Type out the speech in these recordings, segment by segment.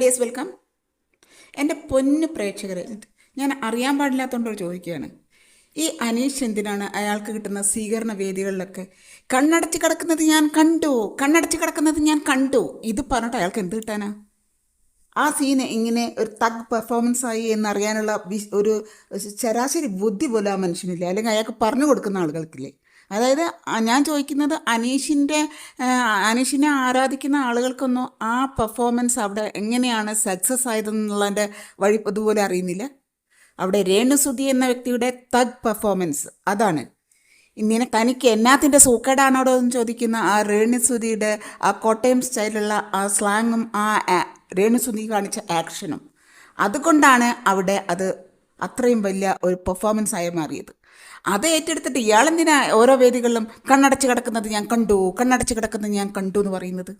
Dears welcome. എന്റെ പൊന്നു പ്രേക്ഷകരെ ഞാൻ അറിയാൻ പാടില്ലാത്തതുകൊണ്ട് ചോദിക്കുകയാണ്. ഈ അനീഷ് എന്തിനാണ് അയാൾക്ക് കിട്ടുന്ന സ്വീകരണ വേദികളിലൊക്കെ കണ്ണടച്ച് കിടക്കുന്നത് ഞാൻ കണ്ടു കണ്ണടച്ച് കിടക്കുന്നത് ഞാൻ കണ്ടു. ഇത് പറഞ്ഞിട്ട് അയാൾക്ക് എന്ത് കിട്ടാനാ? ആ സീന് ഇങ്ങനെ ഒരു തഗ് പെർഫോമൻസ് ആയി എന്നറിയാനുള്ള ഒരു ശരാശരി ബുദ്ധി പോലും ആ മനുഷ്യനില്ല. അല്ലെങ്കിൽ അയാൾക്ക് പറഞ്ഞു കൊടുക്കുന്ന ആളുകൾക്കില്ലേ? അതായത് ഞാൻ ചോദിക്കുന്നത് അനീഷിന്റെ അനീഷിനെ ആരാധിക്കുന്ന ആളുകൾക്കൊന്നും ആ പെർഫോമൻസ് അവിടെ എങ്ങനെയാണ് സക്സസ് ആയതെന്നുള്ളതിന്റെ വഴി ഇതുപോലെ അറിയുന്നില്ല. അവിടെ രേണുസുതി എന്ന വ്യക്തിയുടെ തഗ് പെർഫോമൻസ് അതാണ്. ഇങ്ങനെ തനിക്ക് എന്നാത്തിന്റെ സൂക്കേടാണോടോ എന്ന് ചോദിക്കുന്ന ആ രേണുസുതിയുടെ ആ കോട്ടയം സ്റ്റൈലുള്ള ആ സ്ലാങ്ങും ആ ആ- രേണുസുതി കാണിച്ച ആക്ഷനും അതുകൊണ്ടാണ് അവിടെ അത് അത്രയും വലിയ ഒരു പെർഫോമൻസ് ആയി മാറിയത്. അത് ഏറ്റെടുത്തിട്ട് ഇയാളെന്തിനാ ഓരോ വേദികളിലും കണ്ണടച്ച് കിടക്കുന്നത് ഞാൻ കണ്ടു കണ്ണടച്ച് കിടക്കുന്നത് ഞാൻ കണ്ടു എന്ന് പറയുന്നത്?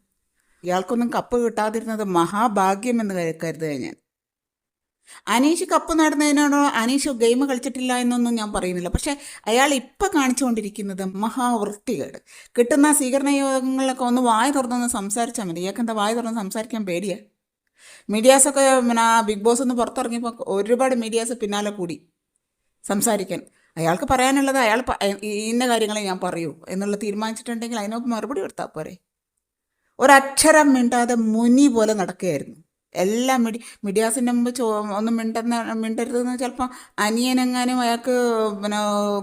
ഇയാൾക്കൊന്നും കപ്പ് കിട്ടാതിരുന്നത് മഹാഭാഗ്യം എന്ന് കരുതുക ഞാൻ. അനീഷ് കപ്പ് നേടുന്നതിനോടോ അനീഷ് ഗെയിം കളിച്ചിട്ടില്ല എന്നൊന്നും ഞാൻ പറയുന്നില്ല. പക്ഷേ അയാൾ ഇപ്പം കാണിച്ചുകൊണ്ടിരിക്കുന്നത് മഹാവൃത്തികേട് കിട്ടുന്ന സ്വീകരണ യോഗങ്ങളിലൊക്കെ ഒന്ന് വായ തുറന്നൊന്ന് സംസാരിച്ചാൽ മതി. ഇയാൾക്ക് എന്താ വായ തുറന്ന് സംസാരിക്കാൻ പേടിയാ? മീഡിയാസൊക്കെ പിന്നെ ബിഗ് ബോസ് ഒന്ന് പുറത്തിറങ്ങിയപ്പോൾ ഒരുപാട് മീഡിയാസ് പിന്നാലെ കൂടി സംസാരിക്കാൻ. അയാൾക്ക് പറയാനുള്ളത് അയാൾ ഇന്ന കാര്യങ്ങളെ ഞാൻ പറയൂ എന്നുള്ള തീരുമാനിച്ചിട്ടുണ്ടെങ്കിൽ അതിനൊക്കെ മറുപടി കൊടുത്താൽ പോരെ. ഒരക്ഷരം മിണ്ടാതെ മുനി പോലെ നടക്കുകയായിരുന്നു. എല്ലാ മിഡി മിഡിയാസിന്റെ മുമ്പ് ചോ ഒന്നും മിണ്ടെന്ന് മിണ്ടരുതെന്ന് ചിലപ്പോൾ അനിയനെങ്ങാനും അയാൾക്ക് പിന്നെ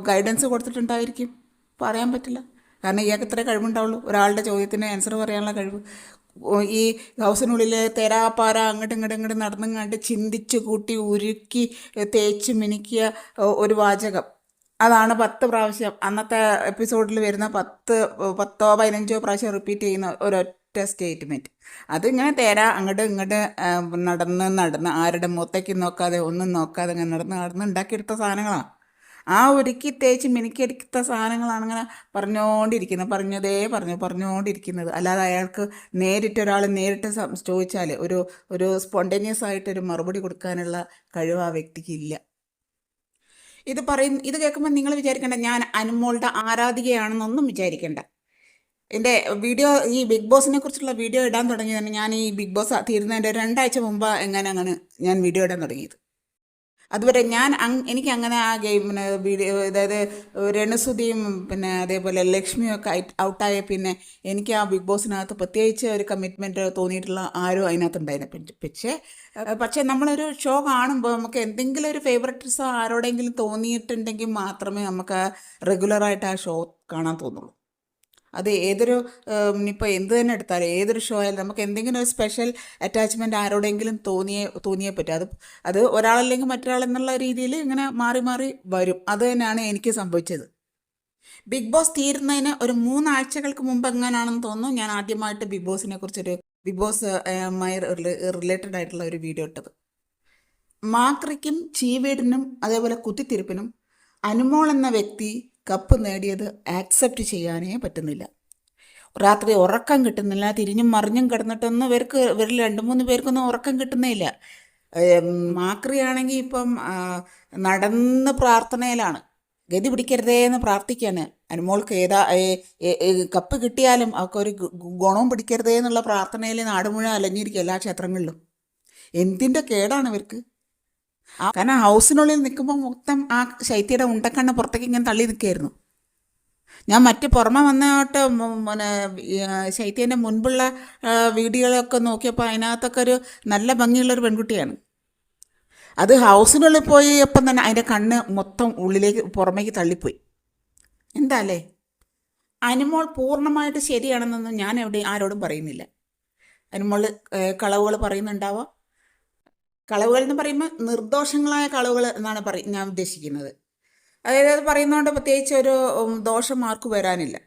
ഗൈഡൻസ് കൊടുത്തിട്ടുണ്ടായിരിക്കും. പറയാൻ പറ്റില്ല. കാരണം ഇയാൾക്ക് ഇത്രേ കഴിവുണ്ടാവുള്ളൂ. ഒരാളുടെ ചോദ്യത്തിന് ആൻസർ പറയാനുള്ള കഴിവ്. ഈ ഹൗസിനുള്ളിൽ തെരാപ്പാറ അങ്ങോട്ടും ഇങ്ങോട്ടും ഇങ്ങോട്ടും നടന്നിങ്ങാണ്ട് ചിന്തിച്ച് കൂട്ടി ഉരുക്കി തേച്ച് മിനുക്കിയ ഒരു വാചകം. അതാണ് പത്ത് പ്രാവശ്യം. അന്നത്തെ എപ്പിസോഡിൽ വരുന്ന പത്ത് പത്തോ പതിനഞ്ചോ പ്രാവശ്യം റിപ്പീറ്റ് ചെയ്യുന്ന ഒരൊറ്റ സ്റ്റേറ്റ്മെന്റ് അതിങ്ങനെ തേരാ അങ്ങോട്ട് ഇങ്ങോട്ട് നടന്ന് നടന്ന് ആരുടെ മുഖത്തേക്ക് നോക്കാതെ ഒന്നും നോക്കാതെ ഇങ്ങനെ നടന്ന് നടന്ന് ഉണ്ടാക്കിയെടുത്ത സാധനങ്ങളാണ് ആ ഒരുക്കി തേച്ച് മിനുക്കിയെടുത്ത സാധനങ്ങളാണ് ഇങ്ങനെ പറഞ്ഞുകൊണ്ടിരിക്കുന്നത് പറഞ്ഞതേ പറഞ്ഞു പറഞ്ഞുകൊണ്ടിരിക്കുന്നത് അല്ലാതെ അയാൾക്ക് നേരിട്ട് ഒരാൾ നേരിട്ട് ചോദിച്ചാൽ ഒരു ഒരു സ്പോണ്ടേനിയസ് ആയിട്ട് ഒരു മറുപടി കൊടുക്കാനുള്ള കഴിവ് ആ വ്യക്തിക്ക് ഇല്ല. ഇത് പറയും ഇത് കേൾക്കുമ്പോൾ നിങ്ങൾ വിചാരിക്കേണ്ട ഞാൻ അനുമോളുടെ ആരാധികയാണെന്നൊന്നും വിചാരിക്കേണ്ട. എന്റെ വീഡിയോ ഈ ബിഗ് ബോസിനെ കുറിച്ചുള്ള വീഡിയോ ഇടാൻ തുടങ്ങിയതാണ് ഞാൻ ഈ ബിഗ് ബോസ് തീരുന്നതിന്റെ രണ്ടാഴ്ച മുമ്പ് എങ്ങനെ അങ്ങനെ ഞാൻ വീഡിയോ ഇടാൻ തുടങ്ങിയത്. അതുവരെ ഞാൻ എനിക്ക് അങ്ങനെ ആ ഗെയിമിന് വീഡിയോ അതായത് രണസുതിയും പിന്നെ അതേപോലെ ലക്ഷ്മിയും ഒക്കെ ഔട്ടായ പിന്നെ എനിക്ക് ആ ബിഗ് ബോസിനകത്ത് പ്രത്യേകിച്ച് ഒരു കമ്മിറ്റ്മെന്റ് തോന്നിയിട്ടുള്ള ആരും അതിനകത്ത് ഉണ്ടായിരുന്നു പക്ഷേ പക്ഷേ നമ്മളൊരു ഷോ കാണുമ്പോൾ നമുക്ക് എന്തെങ്കിലും ഒരു ഫേവററ്റിസം ആരോടെങ്കിലും തോന്നിയിട്ടുണ്ടെങ്കിൽ മാത്രമേ നമുക്ക് റെഗുലറായിട്ട് ആ ഷോ കാണാൻ തോന്നുള്ളൂ. അത് ഏതൊരു ഇപ്പോൾ എന്ത് തന്നെ എടുത്താലും ഏതൊരു ഷോ ആയാലും നമുക്ക് എന്തെങ്കിലും ഒരു സ്പെഷ്യൽ അറ്റാച്ച്മെന്റ് ആരോടെങ്കിലും തോന്നിയേ തോന്നിയേ പറ്റും. അത് അത് ഒരാളല്ലെങ്കിൽ മറ്റൊരാൾ എന്നുള്ള രീതിയിൽ ഇങ്ങനെ മാറി മാറി വരും. അത് തന്നെയാണ് എനിക്ക് സംഭവിച്ചത്. ബിഗ് ബോസ് തീരുന്നതിന് ഒരു മൂന്നാഴ്ചകൾക്ക് മുമ്പ് എങ്ങനെയാണെന്ന് തോന്നുന്നു. ഞാൻ ആദ്യമായിട്ട് ബിഗ് ബോസിനെ കുറിച്ചൊരു ബിഗ് ബോസ് റിലേറ്റഡ് ആയിട്ടുള്ള ഒരു വീഡിയോ ഇട്ടത്. മാക്രിക്കും ചീവീടിനും അതേപോലെ കുത്തിത്തിരിപ്പിനും അനുമോൾ എന്ന വ്യക്തി കപ്പ് നേടിയത് ആക്സെപ്റ്റ് ചെയ്യാനേ പറ്റുന്നില്ല. രാത്രി ഉറക്കം കിട്ടുന്നില്ല തിരിഞ്ഞും മറിഞ്ഞും കിടന്നിട്ടൊന്നും ഇവർക്ക് ഇവരിൽ രണ്ട് മൂന്ന് പേർക്കൊന്നും ഉറക്കം കിട്ടുന്നേ ഇല്ല മാക്രിയാണെങ്കിൽ ഇപ്പം നടന്ന് പ്രാർത്ഥനയിലാണ്. ഗതി പിടിക്കരുതേ എന്ന് പ്രാർത്ഥിക്കാണ്. അനുമോൾക്ക് ഏതാ കപ്പ് കിട്ടിയാലും അവർക്ക് ഒരു ഗുണവും പിടിക്കരുതേ എന്നുള്ള പ്രാർത്ഥനയിൽ നാട് മുഴുവൻ എല്ലാ ക്ഷേത്രങ്ങളിലും. എന്തിന്റെ കേടാണ് ഇവർക്ക്? ആ- കാരണം ഹൗസിനുള്ളിൽ നിൽക്കുമ്പോൾ മൊത്തം ആ ശൈത്യയുടെ ഉണ്ടക്കണ്ണ പുറത്തേക്ക് ഇങ്ങനെ തള്ളി നിൽക്കുകയായിരുന്നു ഞാൻ മറ്റ് പുറമെ വന്നിട്ട് പിന്നെ ശൈത്യന്റെ മുൻപുള്ള വീഡിയോകളൊക്കെ നോക്കിയപ്പോൾ അതിനകത്തൊക്കെ ഒരു നല്ല ഭംഗിയുള്ളൊരു പെൺകുട്ടിയാണ്. അത് ഹൗസിനുള്ളിൽ പോയി അപ്പം തന്നെ അതിന്റെ കണ്ണ് മൊത്തം ഉള്ളിലേക്ക് പുറമേക്ക് തള്ളിപ്പോയി. എന്താ അല്ലേ? അനുമോൾ പൂർണമായിട്ട് ശരിയാണെന്നൊന്നും ഞാൻ എവിടെ ആരോടും പറയുന്നില്ല. അനുമോൾ കളവുകൾ പറയുന്നുണ്ടാവാം. കളവുകൾ എന്ന് പറയുമ്പോൾ നിർദോഷങ്ങളായ കളവുകൾ എന്നാണ് പറ ഞാൻ ഉദ്ദേശിക്കുന്നത്. അതായത് അത് പറയുന്നതുകൊണ്ട് പ്രത്യേകിച്ച് ഒരു ദോഷം ആർക്കും വരാനില്ല.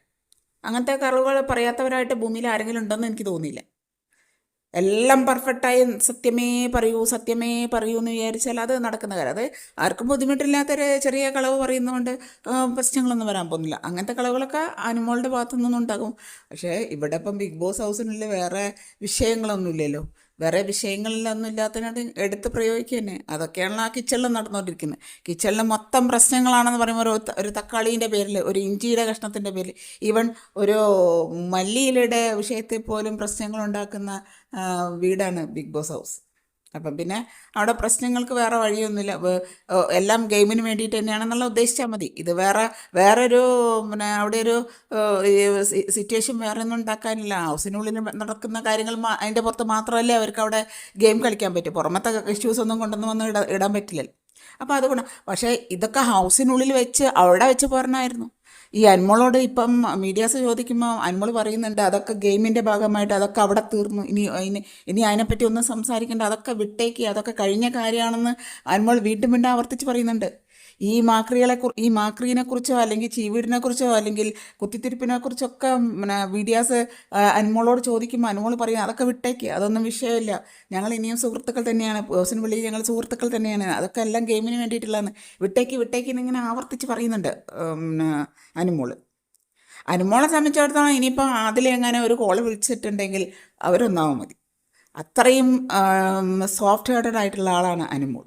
അങ്ങനത്തെ കളവുകൾ പറയാത്തവരായിട്ട് ഭൂമിയിൽ ആരെങ്കിലും ഉണ്ടെന്ന് എനിക്ക് തോന്നിയില്ല. എല്ലാം പെർഫെക്റ്റായി സത്യമേ പറയൂ സത്യമേ പറയൂ എന്ന് വിചാരിച്ചാൽ അത് നടക്കുന്ന കാര്യം. അത് ആർക്കും ബുദ്ധിമുട്ടില്ലാത്തൊരു ചെറിയ കളവ് പറയുന്നതുകൊണ്ട് പ്രശ്നങ്ങളൊന്നും വരാൻ പോകുന്നില്ല. അങ്ങനത്തെ കളവുകളൊക്കെ അനുമോളുടെ ഭാഗത്തു നിന്നും ഉണ്ടാകും പക്ഷേ ഇവിടെ ഇപ്പം ബിഗ് ബോസ് ഹൗസിനുള്ളിൽ വേറെ വിഷയങ്ങളൊന്നുമില്ലല്ലോ. വേറെ വിഷയങ്ങളിലൊന്നും ഇല്ലാത്തതിനോട് എടുത്ത് പ്രയോഗിക്കുക തന്നെ അതൊക്കെയാണല്ലോ ആ കിച്ചണിൽ നടന്നുകൊണ്ടിരിക്കുന്നത് കിച്ചണിൽ മൊത്തം പ്രശ്നങ്ങളാണെന്ന് പറയുമ്പോൾ ഒരു ഒരു തക്കാളീന്റെ പേരിൽ ഒരു ഇഞ്ചിയുടെ കഷ്ണത്തിന്റെ പേരിൽ ഈവൻ ഒരു മല്ലിയിലയുടെ വിഷയത്തിൽ പോലും പ്രശ്നങ്ങൾ ഉണ്ടാക്കുന്ന വീടാണ് ബിഗ് ബോസ് ഹൗസ്. അപ്പം പിന്നെ അവിടെ പ്രശ്നങ്ങൾക്ക് വേറെ വഴിയൊന്നുമില്ല. എല്ലാം ഗെയിമിന് വേണ്ടിയിട്ട് തന്നെയാണെന്നുള്ള ഉദ്ദേശിച്ചാൽ മതി. ഇത് വേറെ വേറൊരു പിന്നെ അവിടെ ഒരു സിറ്റുവേഷൻ വേറെ ഒന്നും ഉണ്ടാക്കാനില്ല. ഹൗസിനുള്ളിൽ നടക്കുന്ന കാര്യങ്ങൾ അതിന്റെ പുറത്ത് മാത്രമല്ലേ അവർക്ക് അവിടെ ഗെയിം കളിക്കാൻ പറ്റും. പുറമത്തെ ഇഷ്യൂസ് ഒന്നും കൊണ്ടൊന്നും വന്ന് ഇട ഇടാൻ പറ്റില്ലല്ലോ. അപ്പോൾ അതുകൊണ്ട് പക്ഷേ ഇതൊക്കെ ഹൗസിനുള്ളിൽ വെച്ച് അവിടെ വെച്ച് പറഞ്ഞായിരുന്നു ഈ അൻമോളോട് ഇപ്പം മീഡിയാസ് ചോദിക്കുമ്പോൾ അൻമോൾ പറയുന്നുണ്ട് അതൊക്കെ ഗെയിമിന്റെ ഭാഗമായിട്ട് അതൊക്കെ അവിടെ തീർന്നു. ഇനി അതിന് ഇനി അതിനെപ്പറ്റി ഒന്നും സംസാരിക്കേണ്ട. അതൊക്കെ വിട്ടേക്ക്. അതൊക്കെ കഴിഞ്ഞ കാര്യമാണെന്ന് അൻമോൾ വീണ്ടും വീണ്ടും ആവർത്തിച്ച് പറയുന്നുണ്ട്. ഈ മാക്രികളെ കുറി ഈ മാക്രീനെ കുറിച്ചോ അല്ലെങ്കിൽ ചീവീടിനെ കുറിച്ചോ അല്ലെങ്കിൽ കുത്തിത്തിരിപ്പിനെ കുറിച്ചൊക്കെ പിന്നെ വീഡിയോസ് അനുമോളോട് ചോദിക്കുമ്പോൾ അനുമോൾ പറയും അതൊക്കെ വിട്ടേക്ക് അതൊന്നും വിഷയമില്ല. ഞങ്ങൾ ഇനിയും സുഹൃത്തുക്കൾ തന്നെയാണ്. പേഴ്സൺ വിളിയിൽ ഞങ്ങൾ സുഹൃത്തുക്കൾ തന്നെയാണ്. അതൊക്കെ എല്ലാം ഗെയിമിന് വേണ്ടിയിട്ടുള്ളതാണ്. വിട്ടേക്ക് വിട്ടേക്ക് എന്നിങ്ങനെ ആവർത്തിച്ച് പറയുന്നുണ്ട് പിന്നെ അനുമോൾ അനുമോളെ സംബന്ധിച്ചിടത്തോളം ഇനിയിപ്പോൾ അതിലെങ്ങനെ ഒരു കോൾ വിളിച്ചിട്ടുണ്ടെങ്കിൽ അവരൊന്നാവും മതി. അത്രയും സോഫ്റ്റ് ഹേർട്ടഡ് ആയിട്ടുള്ള ആളാണ് അനുമോൾ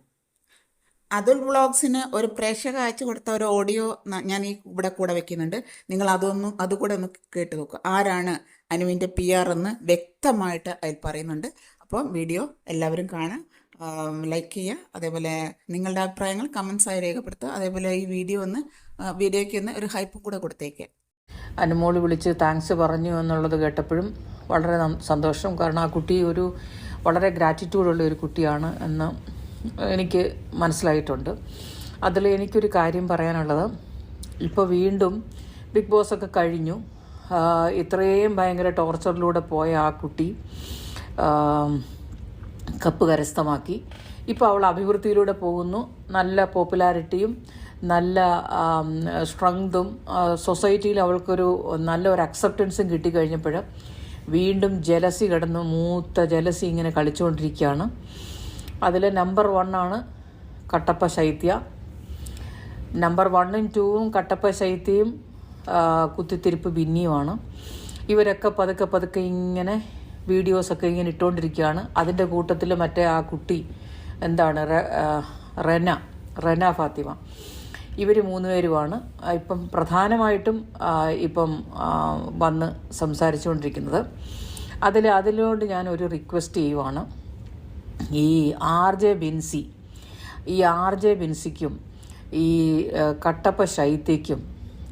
അതുൽ വ്ളോഗ്സിന് ഒരു പ്രേക്ഷക അയച്ചു കൊടുത്ത ഒരു ഓഡിയോ ഞാൻ ഈ ഇവിടെ കൂടെ വെക്കുന്നുണ്ട്. നിങ്ങൾ അതൊന്നും അതുകൂടെ ഒന്ന് കേട്ട് നോക്കുക ആരാണ് അനുവിന്റെ പി ആർ എന്ന് വ്യക്തമായിട്ട് അതിൽ പറയുന്നുണ്ട്. അപ്പോൾ വീഡിയോ എല്ലാവരും കാണുക. ലൈക്ക് ചെയ്യുക. അതേപോലെ നിങ്ങളുടെ അഭിപ്രായങ്ങൾ കമൻസായി രേഖപ്പെടുത്തുക. അതേപോലെ ഈ വീഡിയോ ഒന്ന് വീഡിയോയ്ക്ക് ഒന്ന് ഒരു ഹൈപ്പും കൂടെ കൊടുത്തേക്ക്. അനുമോൾ വിളിച്ച് താങ്ക്സ് പറഞ്ഞു എന്നുള്ളത് കേട്ടപ്പോഴും വളരെ സന്തോഷം. കാരണം ആ കുട്ടി ഒരു വളരെ ഗ്രാറ്റിറ്റ്യൂഡുള്ള ഒരു കുട്ടിയാണ് എന്ന് എനിക്ക് മനസ്സിലായിട്ടുണ്ട്. അതിൽ എനിക്കൊരു കാര്യം പറയാനുള്ളത്. ഇപ്പോൾ വീണ്ടും ബിഗ് ബോസൊക്കെ കഴിഞ്ഞു. ഇത്രയും ഭയങ്കര ടോർച്ചറിലൂടെ പോയ ആ കുട്ടി കപ്പ് കരസ്ഥമാക്കി. ഇപ്പോൾ അവൾ അഭിവൃദ്ധിയിലൂടെ പോകുന്നു. നല്ല പോപ്പുലാരിറ്റിയും നല്ല സ്ട്രെങ്തും സൊസൈറ്റിയിൽ അവൾക്കൊരു നല്ലൊരു അക്സെപ്റ്റൻസും കിട്ടിക്കഴിഞ്ഞപ്പോൾ വീണ്ടും ജലസി കിടന്ന്. മൂത്ത ജലസി ഇങ്ങനെ കളിച്ചുകൊണ്ടിരിക്കുകയാണ്. അതിൽ നമ്പർ വണ്ണാണ് കട്ടപ്പ ശൈത്യ. നമ്പർ വണ്ണും ടൂവും കട്ടപ്പ ശൈത്യയും കുത്തിത്തിരിപ്പ് ബിന്നിയുമാണ് ഇവരൊക്കെ പതുക്കെ പതുക്കെ ഇങ്ങനെ വീഡിയോസൊക്കെ ഇങ്ങനെ ഇട്ടുകൊണ്ടിരിക്കുകയാണ് അതിന്റെ കൂട്ടത്തിൽ മറ്റേ ആ കുട്ടി എന്താണ് റെന റെന ഫാത്തിമ. ഇവർ മൂന്ന് പേരുമാണ്. ഇപ്പം പ്രധാനമായിട്ടും ഇപ്പം വന്ന് സംസാരിച്ചുകൊണ്ടിരിക്കുന്നത്. അതിൽ അതിലോട് ഞാൻ ഒരു റിക്വസ്റ്റ് ചെയ്യുവാണ്. ഈ ആർ ജെ ബിൻസി ഈ ആർ ജെ ബിൻസിക്കും ഈ കട്ടപ്പ ശൈത്യയ്ക്കും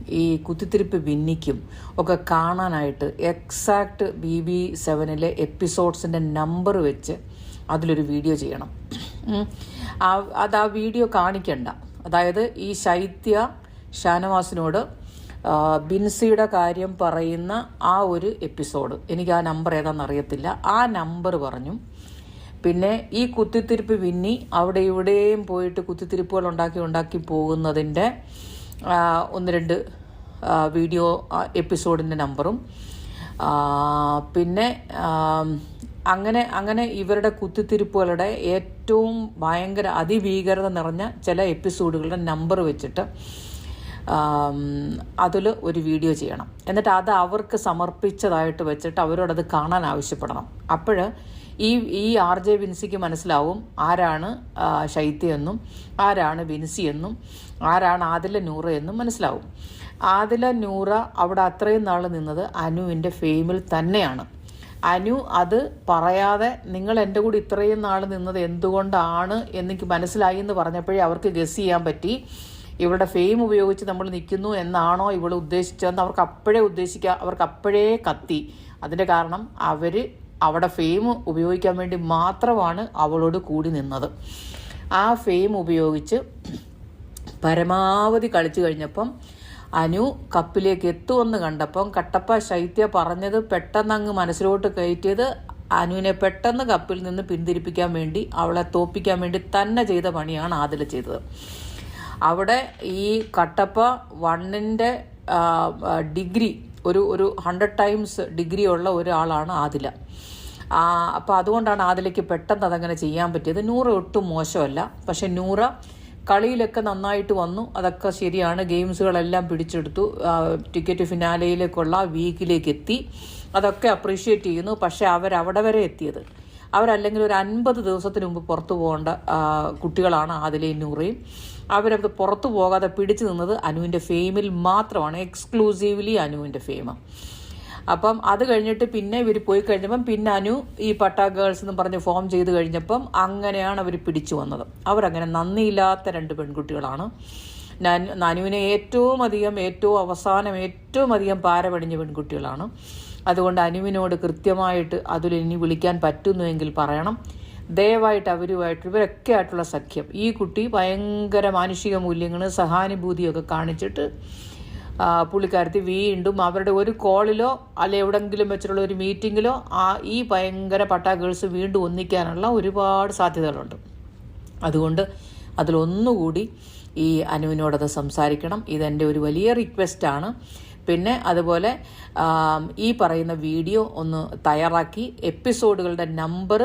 ഈ കുത്തിത്തിരിപ്പ് ബിന്നിക്കും ഒക്കെ കാണാനായിട്ട് എക്സാക്ട് ബി ബി സെവനിലെ എപ്പിസോഡ്സിന്റെ നമ്പർ വെച്ച് അതിലൊരു വീഡിയോ ചെയ്യണം. അത് ആ വീഡിയോ കാണിക്കണ്ട. അതായത് ഈ ശൈത്യ ഷാനവാസിനോട് ബിൻസിയുടെ കാര്യം പറയുന്ന ആ ഒരു എപ്പിസോഡ് എനിക്ക് ആ നമ്പർ ഏതാണെന്ന് അറിയത്തില്ല. ആ നമ്പർ പറഞ്ഞു പിന്നെ ഈ കുത്തിത്തിരിപ്പ് പിന്നി അവിടെ ഇവിടെയും പോയിട്ട് കുത്തിത്തിരിപ്പുകൾ ഉണ്ടാക്കി ഉണ്ടാക്കി പോകുന്നതിന്റെ ഒന്ന് രണ്ട് വീഡിയോ എപ്പിസോഡിന്റെ നമ്പറും. പിന്നെ അങ്ങനെ അങ്ങനെ ഇവരുടെ കുത്തിത്തിരിപ്പുകളുടെ ഏറ്റവും ഭയങ്കര അതിഭീകരത നിറഞ്ഞ ചില എപ്പിസോഡുകളുടെ നമ്പർ വെച്ചിട്ട് അതിൽ ഒരു വീഡിയോ ചെയ്യണം. എന്നിട്ട് അത് അവർക്ക് സമർപ്പിച്ചതായിട്ട് വെച്ചിട്ട് അവരോടത് കാണാൻ ആവശ്യപ്പെടണം. അപ്പോൾ ഈ ഈ ആർ ജെ വിൻസിക്ക് മനസ്സിലാവും ആരാണ് ശൈത്യെന്നും ആരാണ് വിൻസി എന്നും ആരാണ് ആദില നൂറ എന്നും മനസ്സിലാവും. ആദില നൂറ അവിടെ അത്രയും നാൾ നിന്നത് അനുവിന്റെ ഫെയിമിൽ തന്നെയാണ്. അനു അത് പറയാതെ നിങ്ങൾ എന്റെ കൂടെ ഇത്രയും നാൾ നിന്നത് എന്തുകൊണ്ടാണ് എന്നെനിക്ക് മനസ്സിലായി എന്ന് പറഞ്ഞപ്പോഴേ അവർക്ക് ഗസ് ചെയ്യാൻ പറ്റി. ഇവളുടെ ഫെയിം ഉപയോഗിച്ച് നമ്മൾ നിൽക്കുന്നു എന്നാണോ ഇവൾ ഉദ്ദേശിച്ചതെന്ന് അവർക്ക് അപ്പോഴേ ഉദ്ദേശിക്കുക അവർക്ക് അപ്പോഴേ കത്തി. അതിന്റെ കാരണം അവർ അവിടെ ഫെയിം ഉപയോഗിക്കാൻ വേണ്ടി മാത്രമാണ് അവളോട് കൂടി നിന്നത്. ആ ഫെയിം ഉപയോഗിച്ച് പരമാവധി കളിച്ചു കഴിഞ്ഞപ്പം അനു കപ്പിലേക്ക് എത്തുമെന്ന് കണ്ടപ്പം കട്ടപ്പ ശൈത്യ പറഞ്ഞത് പെട്ടെന്ന് അങ്ങ് മനസ്സിലോട്ട് കയറ്റിയത് അനുവിനെ പെട്ടെന്ന് കപ്പിൽ നിന്ന് പിന്തിരിപ്പിക്കാൻ വേണ്ടി അവളെ തോപ്പിക്കാൻ വേണ്ടി തന്നെ ചെയ്ത പണിയാണ് ആദില ചെയ്തത്. അവിടെ ഈ കട്ടപ്പ വണ്ണിന്റെ ഡിഗ്രി ഒരു ഒരു ഹൺഡ്രഡ് ടൈംസ് ഡിഗ്രി ഉള്ള ഒരാളാണ് ആദില. അപ്പോൾ അതുകൊണ്ടാണ് ആദിലയ്ക്ക് പെട്ടെന്ന് അതങ്ങനെ ചെയ്യാൻ പറ്റിയത്. നൂറ ഒട്ടും മോശമല്ല. പക്ഷെ നൂറ കളിയിലൊക്കെ നന്നായിട്ട് വന്നു. അതൊക്കെ ശരിയാണ്. ഗെയിംസുകളെല്ലാം പിടിച്ചെടുത്തു. ടിക്കറ്റ് ഫിനാലയിലേക്കുള്ള വീക്കിലേക്ക് എത്തി. അതൊക്കെ അപ്രീഷിയേറ്റ് ചെയ്യുന്നു. പക്ഷെ അവരവിടെ വരെ എത്തിയത്. അവരല്ലെങ്കിൽ ഒരു അൻപത് ദിവസത്തിന് മുമ്പ് പുറത്തു പോകേണ്ട കുട്ടികളാണ് ആദിലയും നൂറയും അവരത് പുറത്തു പോകാതെ പിടിച്ചു നിന്നത് അനുവിന്റെ ഫെയിമിൽ മാത്രമാണ് എക്സ്ക്ലൂസീവ്ലി അനുവിന്റെ ഫെയിമ്. അപ്പം അത് കഴിഞ്ഞിട്ട് പിന്നെ ഇവർ പോയി കഴിഞ്ഞപ്പം പിന്നെ അനു ഈ പട്ടാ ഗേൾസ് എന്ന് പറഞ്ഞ് ഫോം ചെയ്ത് കഴിഞ്ഞപ്പം അങ്ങനെയാണ് അവർ പിടിച്ചു വന്നത്. അവരങ്ങനെ നന്ദിയില്ലാത്ത രണ്ട് പെൺകുട്ടികളാണ്. നനുവിനെ ഏറ്റവും അധികം ഏറ്റവും അവസാനം ഏറ്റവും അധികം പാരപടിഞ്ഞ പെൺകുട്ടികളാണ്. അതുകൊണ്ട് അനുവിനോട് കൃത്യമായിട്ട് അതിൽ ഇനി വിളിക്കാൻ പറ്റുന്നുവെങ്കിൽ പറയണം. ദയവായിട്ട് അവരുമായിട്ട് ഇവരൊക്കെ ആയിട്ടുള്ള സഖ്യം. ഈ കുട്ടി ഭയങ്കര മാനുഷിക മൂല്യങ്ങൾ സഹാനുഭൂതിയൊക്കെ കാണിച്ചിട്ട് പുള്ളിക്കാരത്തി വീണ്ടും അവരുടെ ഒരു കോളിലോ അല്ലെ എവിടെങ്കിലും വെച്ചിട്ടുള്ള ഒരു മീറ്റിങ്ങിലോ ആ ഈ ഭയങ്കര പട്ടാ ഗേൾസ് വീണ്ടും ഒന്നിക്കാനുള്ള ഒരുപാട് സാധ്യതകളുണ്ട്. അതുകൊണ്ട് അതിലൊന്നുകൂടി ഈ അനുവിനോടത് സംസാരിക്കണം. ഇതെന്റെ ഒരു വലിയ റിക്വസ്റ്റാണ് പിന്നെ അതുപോലെ ഈ പറയുന്ന വീഡിയോ ഒന്ന് തയ്യാറാക്കി എപ്പിസോഡുകളുടെ നമ്പർ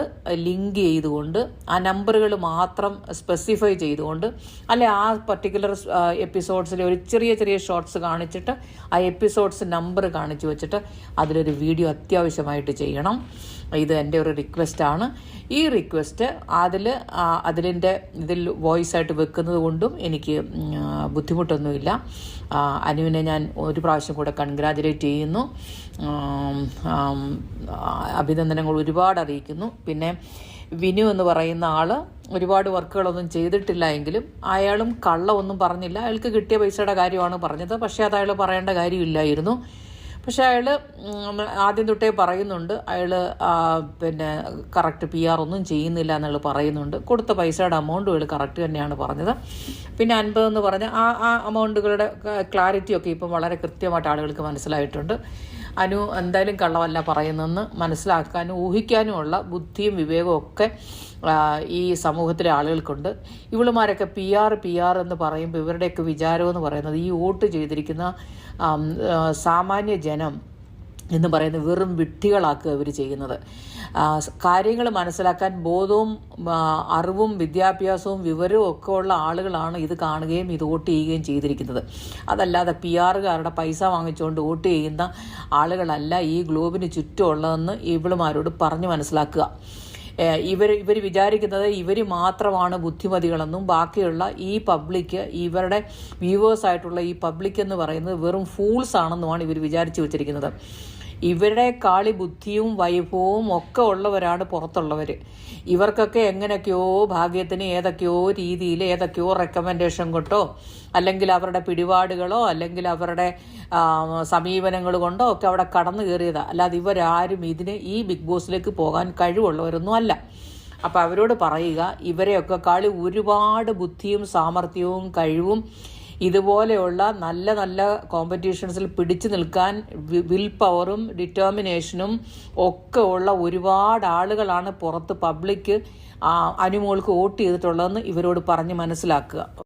ലിങ്ക് ചെയ്തുകൊണ്ട് ആ നമ്പറുകൾ മാത്രം സ്പെസിഫൈ ചെയ്തുകൊണ്ട് അല്ലെ ആ പർട്ടിക്കുലർ എപ്പിസോഡ്സിലെ ഒരു ചെറിയ ചെറിയ ഷോർട്സ് കാണിച്ചിട്ട് ആ എപ്പിസോഡ്സ് നമ്പർ കാണിച്ചു വെച്ചിട്ട് അതിലൊരു വീഡിയോ അത്യാവശ്യമായിട്ട് ചെയ്യണം. ഇത് എന്റെ ഒരു റിക്വസ്റ്റാണ് ഈ റിക്വസ്റ്റ് അതിൽ അതിലിന്റെ ഇതിൽ വോയിസ് ആയിട്ട് വെക്കുന്നത് കൊണ്ടും എനിക്ക് ബുദ്ധിമുട്ടൊന്നുമില്ല. അനുവിനെ ഞാൻ ഒരു പ്രാവശ്യം കൂടെ കൺഗ്രാജുലേറ്റ് ചെയ്യുന്നു. അഭിനന്ദനങ്ങൾ ഒരുപാട് അറിയിക്കുന്നു. പിന്നെ വിനു എന്ന് പറയുന്ന ആൾ ഒരുപാട് വർക്കുകളൊന്നും ചെയ്തിട്ടില്ല എങ്കിലും അയാളും കള്ളമൊന്നും പറഞ്ഞില്ല. അയാൾക്ക് കിട്ടിയ പൈസയുടെ കാര്യമാണ് പറഞ്ഞത്. പക്ഷേ അത് അയാൾ പറയേണ്ട കാര്യമില്ലായിരുന്നു. പക്ഷെ അയാൾ ആദ്യം തൊട്ടേ പറയുന്നുണ്ട്. അയാൾ പിന്നെ കറക്റ്റ് പി ആർ ഒന്നും ചെയ്യുന്നില്ല എന്നുള്ള പറയുന്നുണ്ട്. കൊടുത്ത പൈസയുടെ അമൗണ്ടും അയാൾ കറക്റ്റ് തന്നെയാണ് പറഞ്ഞത്. പിന്നെ അൻപതെന്ന് പറഞ്ഞ ആ ആ അമൗണ്ടുകളുടെ ക്ലാരിറ്റി ഒക്കെ ഇപ്പം വളരെ കൃത്യമായിട്ട് ആളുകൾക്ക് മനസ്സിലായിട്ടുണ്ട്. അനു എന്തായാലും കള്ളമല്ല പറയുന്നതെന്ന് മനസ്സിലാക്കാനും ഊഹിക്കാനുമുള്ള ബുദ്ധിയും വിവേകവും ഒക്കെ ഈ സമൂഹത്തിലെ ആളുകൾക്കുണ്ട്. ഇവളുമാരൊക്കെ പി ആർ പി ആർ എന്ന് പറയുമ്പോൾ ഇവരുടെയൊക്കെ വിചാരം എന്ന് പറയുന്നത് ഈ വോട്ട് ചെയ്തിരിക്കുന്ന സാമാന്യ ജനം എന്ന് പറയുന്നത് വെറും വിഡ്ഢികളാക്കുക ഇവർ ചെയ്യുന്നത്. കാര്യങ്ങൾ മനസ്സിലാക്കാൻ ബോധവും അറിവും വിദ്യാഭ്യാസവും വിവരവും ഒക്കെ ഉള്ള ആളുകളാണ് ഇത് കാണുകയും ഇത് വോട്ട് ചെയ്യുകയും ചെയ്തിരിക്കുന്നത്. അതല്ലാതെ പി ആറുകാരുടെ പൈസ വാങ്ങിച്ചുകൊണ്ട് വോട്ട് ചെയ്യുന്ന ആളുകളല്ല ഈ ഗ്ലോബിന് ചുറ്റുമുള്ളതെന്ന് ഇവളുമാരോട് പറഞ്ഞു മനസ്സിലാക്കുക. ഇവർ ഇവർ വിചാരിക്കുന്നത് ഇവർ മാത്രമാണ് ബുദ്ധിമതികളെന്നും ബാക്കിയുള്ള ഈ പബ്ലിക് ഇവരുടെ വ്യൂവേഴ്സായിട്ടുള്ള ഈ പബ്ലിക് എന്ന് പറയുന്നത് വെറും ഫൂൾസ് ആണെന്നുമാണ് ഇവർ വിചാരിച്ചു വെച്ചിരിക്കുന്നത്. ഇവരുടെ കാളി ബുദ്ധിയും വൈഭവവും ഒക്കെ ഉള്ളവരാണ് പുറത്തുള്ളവർ ഇവർക്കൊക്കെ എങ്ങനെയൊക്കെയോ ഭാഗ്യത്തിന് ഏതൊക്കെയോ രീതിയിൽ ഏതൊക്കെയോ റെക്കമെൻഡേഷൻ കൊണ്ടോ അല്ലെങ്കിൽ അവരുടെ പിടിപാടുകളോ അല്ലെങ്കിൽ അവരുടെ സമീപനങ്ങൾ കൊണ്ടോ ഒക്കെ അവിടെ കടന്നു കയറിയതാണ് അല്ലാതെ ഇവരാരും ഇതിന് ഈ ബിഗ് ബോസിലേക്ക് പോകാൻ കഴിവുള്ളവരൊന്നും അല്ല. അപ്പോൾ അവരോട് പറയുക ഇവരെയൊക്കെ കാളി ഒരുപാട് ബുദ്ധിയും സാമർഥ്യവും കഴിവും ഇതുപോലെയുള്ള നല്ല നല്ല കോമ്പറ്റീഷൻസിൽ പിടിച്ചു നിൽക്കാൻ വിൽ പവറും ഡിറ്റർമിനേഷനും ഒക്കെ ഉള്ള ഒരുപാട് ആളുകളാണ് പുറത്ത് പബ്ലിക്ക് അനുമോൾക്ക് വോട്ട് ചെയ്തിട്ടുള്ളതെന്ന് ഇവരോട് പറഞ്ഞ് മനസ്സിലാക്കുക.